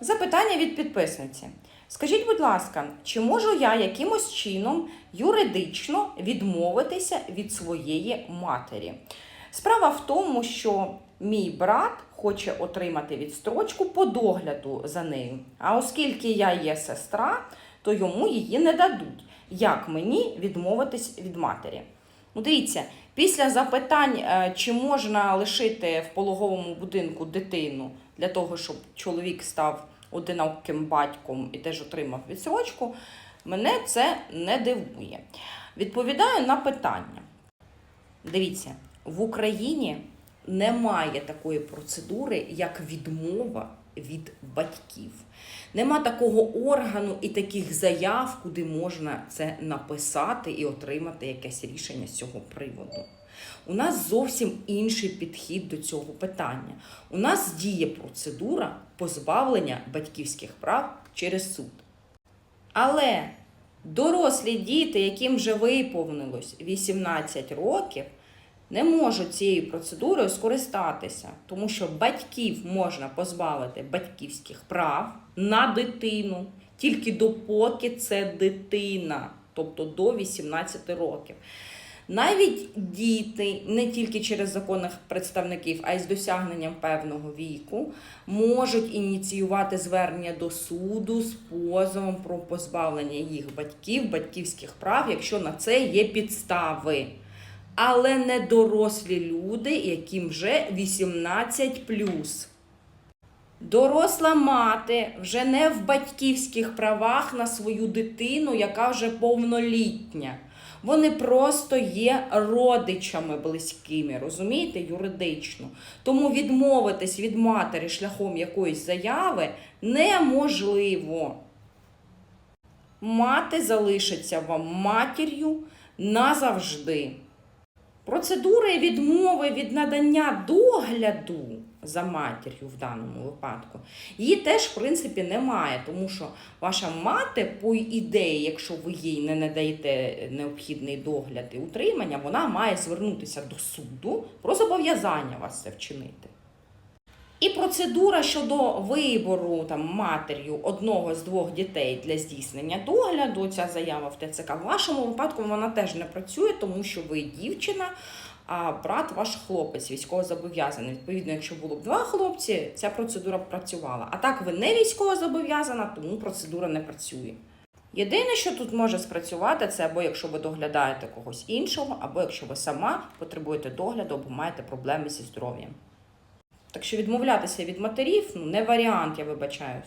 Запитання від підписниці. Скажіть, будь ласка, чи можу я якимось чином юридично відмовитися від своєї матері? Справа в тому, що мій брат хоче отримати відстрочку по догляду за нею. А оскільки я є сестра, то йому її не дадуть. Як мені відмовитись від матері? Ну, дивіться, після запитань, е, чи можна лишити в пологовому будинку дитину для того, щоб чоловік став одиноким батьком і теж отримав відсрочку, мене це не дивує. Відповідаю на питання. Дивіться, в Україні немає такої процедури, як відмова від батьків. Нема такого органу і таких заяв, куди можна це написати і отримати якесь рішення з цього приводу. У нас зовсім інший підхід до цього питання. У нас діє процедура позбавлення батьківських прав через суд. Але дорослі діти, яким вже виповнилось 18 років, не можуть цією процедурою скористатися, тому що батьків можна позбавити батьківських прав на дитину тільки допоки це дитина, тобто до 18 років. Навіть діти, не тільки через законних представників, а й з досягненням певного віку, можуть ініціювати звернення до суду з позовом про позбавлення їх батьків, батьківських прав, якщо на це є підстави. Але не дорослі люди, яким вже 18 Доросла мати вже не в батьківських правах на свою дитину, яка вже повнолітня. Вони просто є родичами близькими, розумієте, юридично. Тому відмовитись від матері шляхом якоїсь заяви неможливо. Мати залишиться вам матір'ю назавжди. Процедури відмови від надання догляду за матір'ю в даному випадку, її теж, в принципі, немає, тому що ваша мати, по ідеї, якщо ви їй не надаєте необхідний догляд і утримання, вона має звернутися до суду про зобов'язання вас це вчинити. І процедура щодо вибору там матір'ю одного з двох дітей для здійснення догляду, ця заява в ТЦК. В вашому випадку вона теж не працює, тому що ви дівчина, а брат ваш хлопець військовозобов'язаний. Відповідно, якщо було б два хлопці, ця процедура б працювала. А так ви не військовозобов'язана, тому процедура не працює. Єдине, що тут може спрацювати, це або якщо ви доглядаєте когось іншого, або якщо ви сама потребуєте догляду, або маєте проблеми зі здоров'ям. Так що відмовлятися від матерів ну, не варіант, я вибачаюсь.